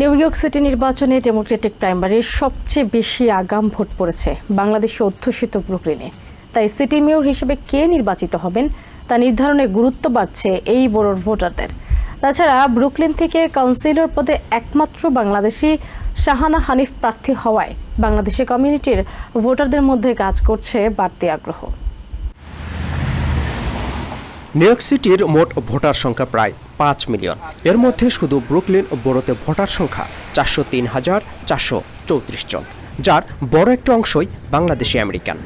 New York city নির্বাচনে Democratic প্রাইমারির সবচেয়ে বেশি আগাম ভোট পড়েছে বাংলাদেশে অধ্যুষিত ব্রুকলিনে তাই সিটি মেয়র হিসেবে কে নির্বাচিত হবেন তা নির্ধারণে গুরুত্ব বাড়ছে এই বড়োর ভোটারদের। তাছাড়া ব্রুকলিন থেকে কাউন্সিলর পদে একমাত্র বাংলাদেশি শাহানা হানিফ প্রার্থী হওয়ায় বাংলাদেশি কমিউনিটির ভোটারদের মধ্যে কাজ করছে বাড়তি আগ্রহ। নিউ ইয়র্ক সিটির মোট ভোটার সংখ্যা প্রায় পাঁচ মিলিয়ন। এর মধ্যে শুধু ব্রুকলিন ও বড়োতে ভোটার সংখ্যা চারশো তিন হাজার চারশো চৌত্রিশ জন, যার বড় একটা অংশই বাংলাদেশি আমেরিকান।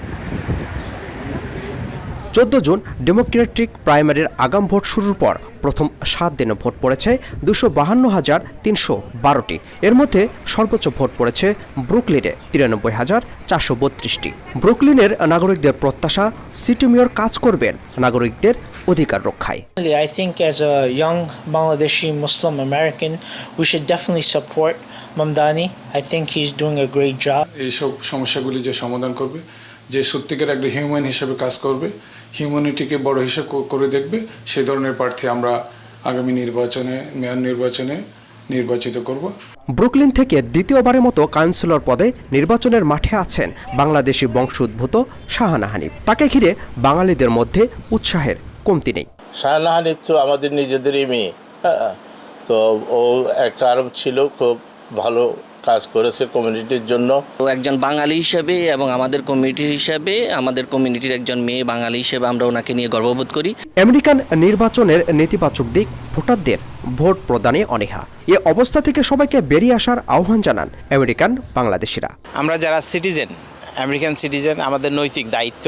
চোদ্দ জুন ডেমোক্রেটিক প্রাইমারির আগাম ভোট শুরুর পর প্রথম সাত দিনে ভোট পড়েছে দুশো বাহান্ন হাজার তিনশো বারোটি। এর মধ্যে সর্বোচ্চ ভোট পড়েছে ব্রুকলিনে তিরানব্বই হাজার চারশো বত্রিশটি। ব্রুকলিনের নাগরিকদের প্রত্যাশা, সিটি মেয়র কাজ করবেন, নাগরিকদের অধিকার রক্ষায় I think as a young Bangladeshi Muslim American, we should definitely support Mamdani. I think he's doing a great job. এইসব সমস্যাগুলি যে সমাধান করবে যে সত্যিকার একটা হিউম্যান হিসেবে কাজ করবে হিউম্যানিটিকে বড় হিসেবে করে দেখবে সেই ধরনের প্রার্থী আমরা আগামী নির্বাচনে মেয়র নির্বাচনে নির্বাচিত করব ব্রুকলিন থেকে দ্বিতীয়বারের মতো কাউন্সিলর পদে নির্বাচনের মাঠে আছেন বাংলাদেশি বংশোদ্ভূত শাহানা হানিফ তাকে ঘিরে বাঙালিদের মধ্যে উৎসাহের কমতি নেই। শাহানা হানিফ তো আমাদের নিজেদেরই মেয়ে হ্যাঁ। তো ও একটা আরব ছিল খুব ভালো কাজ করেছে কমিউনিটির জন্য। তো একজন বাঙালি হিসেবে এবং আমাদের কমিউনিটির হিসাবে আমাদের কমিউনিটির একজন মেয়ে বাঙালি হিসেবে আমরা ওনাকে নিয়ে গর্ববোধ করি। আমেরিকান নির্বাচনের নেতিবাচক দিক ভোটারদের ভোট প্রদানে অনীহা। এ অবস্থা থেকে সবাইকে বেরিয়ে আসার আহ্বান জানান আমেরিকান বাংলাদেশিরা। আমরা যারা সিটিজেন আমেরিকান সিটিজেন আমাদের নৈতিক দায়িত্ব।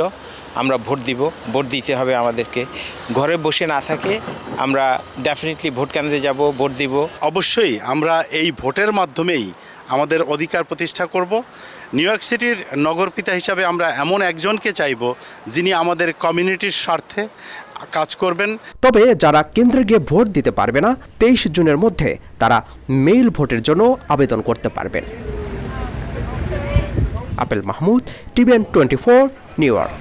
আমরা ভোট দিব ভোট দিতে হবে আমাদেরকে। ঘরে বসে না থাকে আমরা ডেফিনেটলি ভোট কেন্দ্রে যাব ভোট দিব। অবশ্যই আমরা এই ভোটের মাধ্যমেই আমাদের অধিকার প্রতিষ্ঠা করব। নিউ ইয়র্ক সিটির নগরপিতা হিসাবে আমরা এমন একজনকে চাইব যিনি আমাদের কমিউনিটির স্বার্থে কাজ করবেন। তবে যারা কেন্দ্রে গিয়ে ভোট দিতে পারবে না তেইশ জুনের মধ্যে তারা মেইল ভোটের জন্য আবেদন করতে পারবেন। Apel Mahmud TVN twenty four New York.